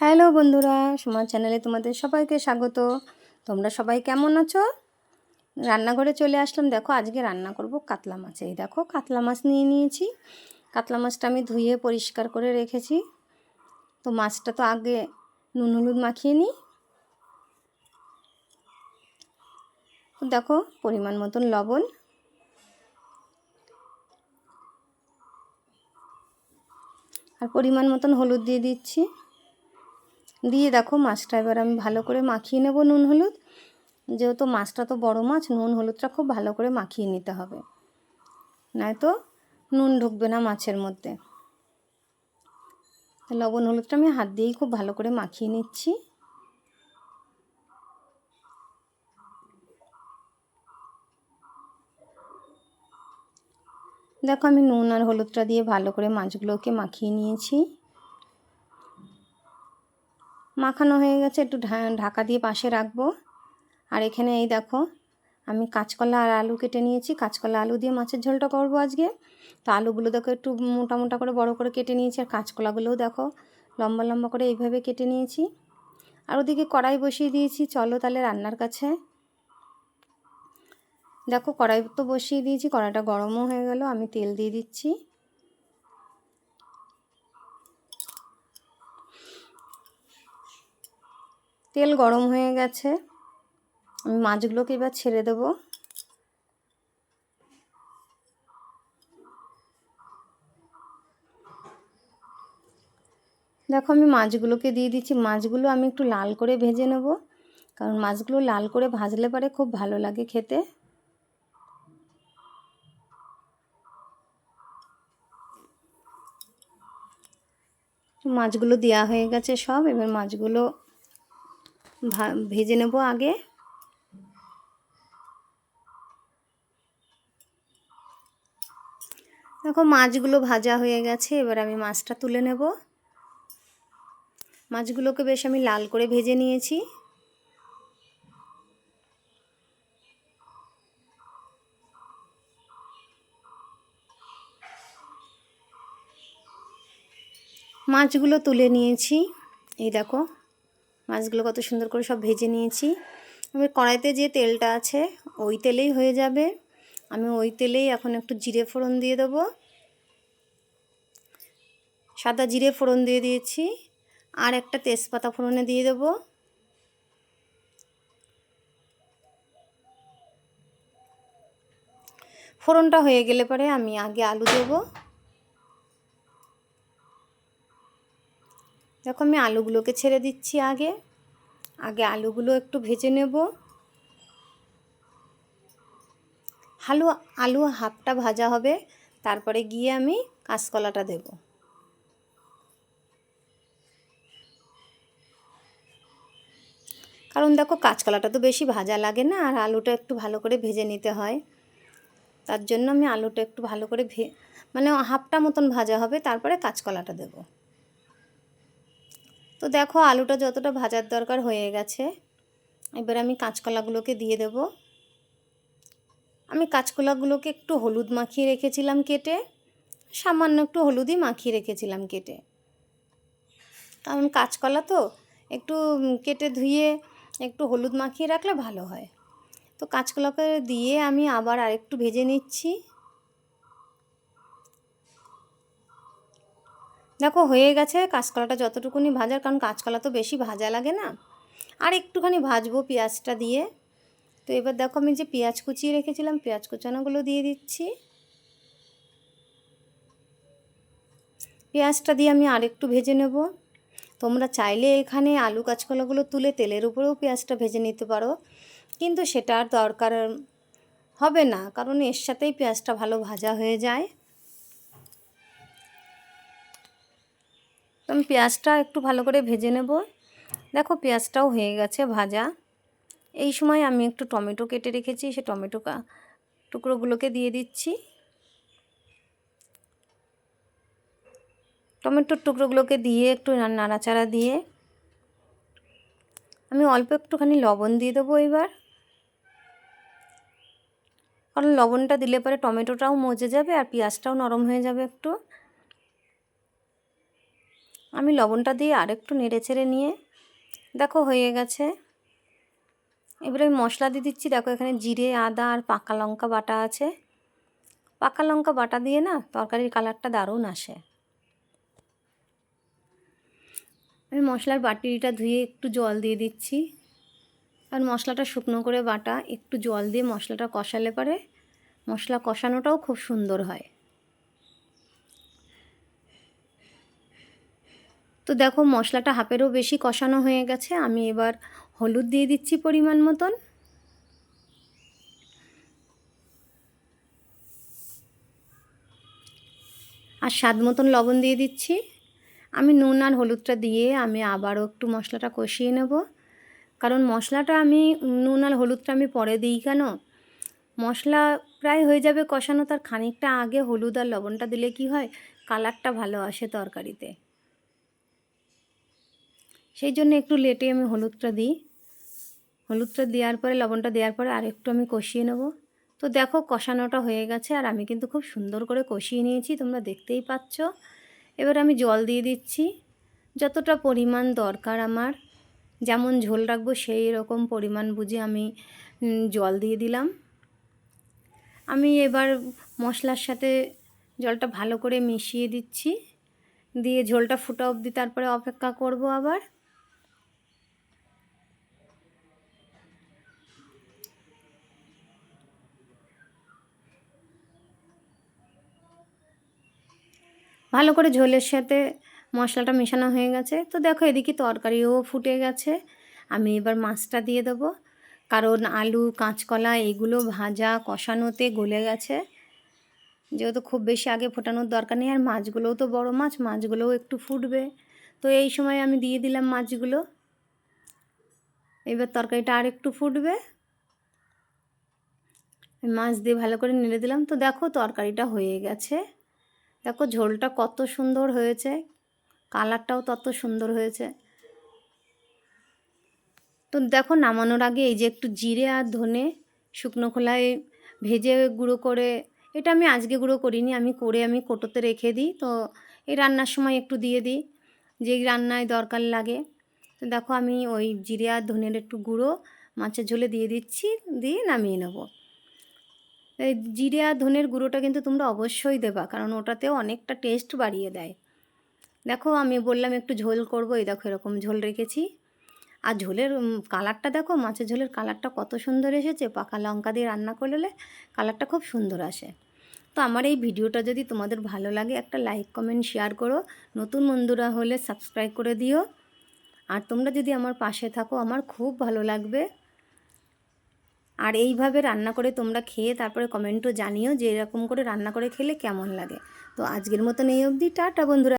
Hello বন্ধুরা সমাজ চ্যানেলে তোমাদের সবাইকে স্বাগত। তোমরা সবাই কেমন আছো? রান্নাঘরে চলে আসলাম। দেখো, আজকে রান্না করব কাতলা মাছ। এই দেখো, কাতলা মাছ নিয়ে নিয়েছি। কাতলা মাছটা আমি ধুয়ে পরিষ্কার করে রেখেছি। তো মাছটা তো আগে নুন হলুদ মাখিয়ে নিই। তো দেখো, পরিমাণ মতন লবণ। আর পরিমাণ মতন হলুদ দিয়ে দিচ্ছি। দিয়ে দেখো মাছটা এবার আমি ভালো করে মাখিয়ে নেব নুন হলুদ। যেহেতু মাছটা তো বড় মাছ, নুন হলুদটা খুব ভালো করে মাখিয়ে নিতে হবে। নয়তো নুন ঢুকবে না মাছের মধ্যে। লবণ হলুদটা আমি হাত দিয়েই খুব ভালো করে মাখিয়ে নিচ্ছি। দেখো আমি নুন আর হলুদটা দিয়ে ভালো করে মাছগুলোকে মাখিয়ে নিয়েছি। মাখানো হয়ে গেছে, একটু ঢাকা দিয়ে পাশে রাখব। আর এখানে এই দেখো, আমি কাঁচকলা আর আলু কেটে নিয়েছি। কাঁচকলা আলু দিয়ে মাছের ঝোলটা করব আজকে। তো আলুগুলো দেখো একটু মোটা মোটা করে বড় করে কেটে নিয়েছি, আর কাঁচকলাগুলোও দেখো লম্বা লম্বা করে এইভাবে কেটে নিয়েছি। আর ওদিকে কড়াই বসিয়ে দিয়েছি, চলো তাহলে রান্নার কাছে। দেখো কড়াই তো বসিয়ে দিয়েছি, কড়াইটা গরমও হয়ে গেল, আমি তেল দিয়ে দিচ্ছি। তেল গরম হয়ে গেছে। আমি মাছগুলোকে এবার ছেড়ে দেব। দেখো আমি মাছগুলোকে দিয়ে দিচ্ছি। মাছগুলো আমি একটু লাল করে ভেজে নেব, কারণ মাছগুলো লাল করে ভাজলে পরে খুব ভালো লাগে খেতে। মাছগুলো দেওয়া হয়ে গেছে সব। এবার মাছগুলো ভেজে নেব আগে। দেখো মাছগুলো ভাজা হয়ে গেছে, এবার আমি মাছটা তুলে নেব। মাছগুলোকে বেশ আমি লাল করে ভেজে নিয়েছি। মাছগুলো তুলে নিয়েছি, এই দেখো। মাছগুলো কত সুন্দর করে সব ভেজে নিয়েছি। এবার কড়াইতে যে তেলটা আছে, ওই তেলেই হয়ে যাবে। আমি ওই তেলেই এখন একটু জিরে ফোড়ন দিয়ে দেবো। সাদা জিরে ফোড়ন দিয়ে দিয়েছি। আর একটা তেজপাতা ফোড়নে দিয়ে দেবো। ফোড়নটা হয়ে গেলে পরে আমি আগে আলু দেবো। দেখো আমি আলুগুলোকে ছেড়ে দিচ্ছি আগে। আগে আলুগুলো একটু ভেজে নেব। আলু আলু হাফটা ভাজা হবে, তারপরে গিয়ে আমি কাঁচকলাটা দেব। কারণ দেখো কাঁচকলাটা তো বেশি ভাজা লাগে না, আর আলুটা একটু ভালো করে ভেজে নিতে হয়। তার জন্য আমি আলুটা একটু ভালো করে ভে মানে হাফটা মতন ভাজা হবে, তারপরে কাঁচকলাটা দেবো। তো দেখো আলুটা যতটা ভাজার দরকার হয়ে গেছে, এবার আমি কাঁচকলাগুলোকে দিয়ে দেব। আমি কাঁচকলাগুলোকে একটু হলুদ মাখিয়ে রেখেছিলাম কেটে, সামান্য একটু হলুদই মাখিয়ে রেখেছিলাম কেটে। কারণ কাঁচকলা তো একটু কেটে ধুয়ে একটু হলুদ মাখিয়ে রাখলে ভালো হয়। তো কাঁচকলাকে দিয়ে আমি আবার আরেকটু ভেজে নিচ্ছি। দেখো, হয়ে গেছে কাঁচকলাটা যতটুকুনি ভাজার, কারণ কাঁচকলা তো বেশি ভাজা লাগে না। আর একটুখানি ভাজবো পেঁয়াজটা দিয়ে। তো এবার দেখো, আমি যে পেঁয়াজ কুচিয়ে রেখেছিলাম, পেঁয়াজ কুচানোগুলো দিয়ে দিচ্ছি। পেঁয়াজটা দিয়ে আমি আরেকটু ভেজে নেব। তোমরা চাইলে এখানে আলু কাঁচকলাগুলো তুলে তেলের উপরেও পেঁয়াজটা ভেজে নিতে পারো। কিন্তু সেটা আর দরকার হবে না, কারণ এর সাথেই পেঁয়াজটা ভালো ভাজা হয়ে যায়। তো আমি পেঁয়াজটা একটু ভালো করে ভেজে নেব। দেখো, পেঁয়াজটাও হয়ে গেছে ভাজা। এই সময় আমি একটু টমেটো কেটে রেখেছি, সে টমেটো টুকরোগুলোকে দিয়ে দিচ্ছি। টমেটোর টুকরোগুলোকে দিয়ে একটু নাড়াচাড়া দিয়ে আমি অল্প একটুখানি লবণ দিয়ে দেবো এবার। কারণ লবণটা দিলে পরে টমেটোটাও মজে যাবে আর পেঁয়াজটাও নরম হয়ে যাবে একটু। আমি লবণটা দিয়ে আরেকটু নেড়ে ছেড়ে নিয়ে, দেখো হয়ে গেছে। এবারে আমি মশলা দিয়ে দিচ্ছি, দেখো এখানে জিরে, আদা আর পাকা লঙ্কা বাটা আছে। পাকা লঙ্কা বাটা দিয়ে না তরকারির কালারটা দারুণ আসে। আমি মশলার বাটিটা ধুয়ে একটু জল দিয়ে দিচ্ছি। আর মশলাটা শুকনো করে বাটা, একটু জল দিয়ে মশলাটা কষালে পারে মশলা কষানোটাও খুব সুন্দর হয়। তো দেখো মশলাটা হাফেরও বেশি কষানো হয়ে গেছে। আমি এবার হলুদ দিয়ে দিচ্ছি পরিমাণ মতন। আর স্বাদ মতন লবণ দিয়ে দিচ্ছি। আমি নুন আর হলুদটা দিয়ে আমি আবারও একটু মশলাটা কষিয়ে নেব। কারণ মশলাটা আমি, নুন আর হলুদটা আমি পরে দিই কেন? মশলা প্রায় হয়ে যাবে কষানো, তার খানিকটা আগে হলুদ আর লবণটা দিলে কি হয়? কালারটা ভালো আসে তরকারিতে। সেই জন্য একটু লেটে আমি হলুদটা দিই। হলুদটা দেওয়ার পরে, লবণটা দেওয়ার পরে আর একটু আমি কষিয়ে নেব। তো দেখো কষানোটা হয়ে গেছে আর আমি কিন্তু খুব সুন্দর করে কষিয়ে নিয়েছি, তোমরা দেখতেই পাচ্ছ। এবার আমি জল দিয়ে দিচ্ছি। যতটা পরিমাণ দরকার আমার, যেমন ঝোল রাখব সেই রকম পরিমাণ বুঝে আমি জল দিয়ে দিলাম। আমি এবার মশলার সাথে জলটা ভালো করে মিশিয়ে দিচ্ছি। দিয়ে ঝোলটা ফুটা অবধি, তারপরে অপেক্ষা করব আবার। ভালো করে ঝোলের সাথে মশলাটা মেশানো হয়ে গেছে। তো দেখো এদিকে তরকারিও ফুটে গেছে। আমি এবার মাছটা দিয়ে দেবো। কারণ আলু, কাঁচকলা এগুলো ভাজা কষানোতে গলে গেছে। যেহেতু খুব বেশি আগে ফোটানোর দরকার নেই, আর মাছগুলোও তো বড় মাছ, মাছগুলোও একটু ফুটবে। তো এই সময় আমি দিয়ে দিলাম মাছগুলো। এবার তরকারিটা আর একটু ফুটবে। মাছ দিয়ে ভালো করে নেড়ে দিলাম। তো দেখো তরকারিটা হয়ে গেছে। দেখো ঝোলটা কত সুন্দর হয়েছে, কালারটাও তত সুন্দর হয়েছে। তো দেখো নামানোর আগে এই যে একটু জিরে আর ধনে শুকনো খোলায় ভেজে গুঁড়ো করে, এটা আমি আজকে গুঁড়ো করিনি, আমি করে আমি কোটোতে রেখে দিই, তো এই রান্নার সময় একটু দিয়ে দিই, যেই রান্নায় দরকার লাগে। তো দেখো আমি ওই জিরে আর ধনের একটু গুঁড়ো মাছের ঝোলে দিয়ে দিচ্ছি, দিয়ে নামিয়ে নেব। জিরে আর ধনের গুঁড়োটা কিন্তু তোমরা অবশ্যই দেবা, কারণ ওটাতেও অনেকটা টেস্ট বাড়িয়ে দেয়। দেখো, আমি বললাম একটু ঝোল করব, এই দেখো এরকম ঝোল রেখেছি। আর ঝোলের কালারটা দেখো, মাছের ঝোলের কালারটা কত সুন্দর এসেছে, পাকা লঙ্কা দিয়ে রান্না করলে কালারটা খুব সুন্দর আসে। তো আমার এই ভিডিওটা যদি তোমাদের ভালো লাগে, একটা লাইক কমেন্ট শেয়ার করো। নতুন বন্ধুরা হলে সাবস্ক্রাইব করে দিও। আর তোমরা যদি আমার পাশে থাকো, আমার খুব ভালো লাগবে। আর এইভাবে রান্না করে তোমরা খেয়ে তারপরে কমেন্টও জানিও যে এরকম করে রান্না করে খেলে কেমন লাগে। তো আজকের মতন এই অবধি, টাটা বন্ধুরা।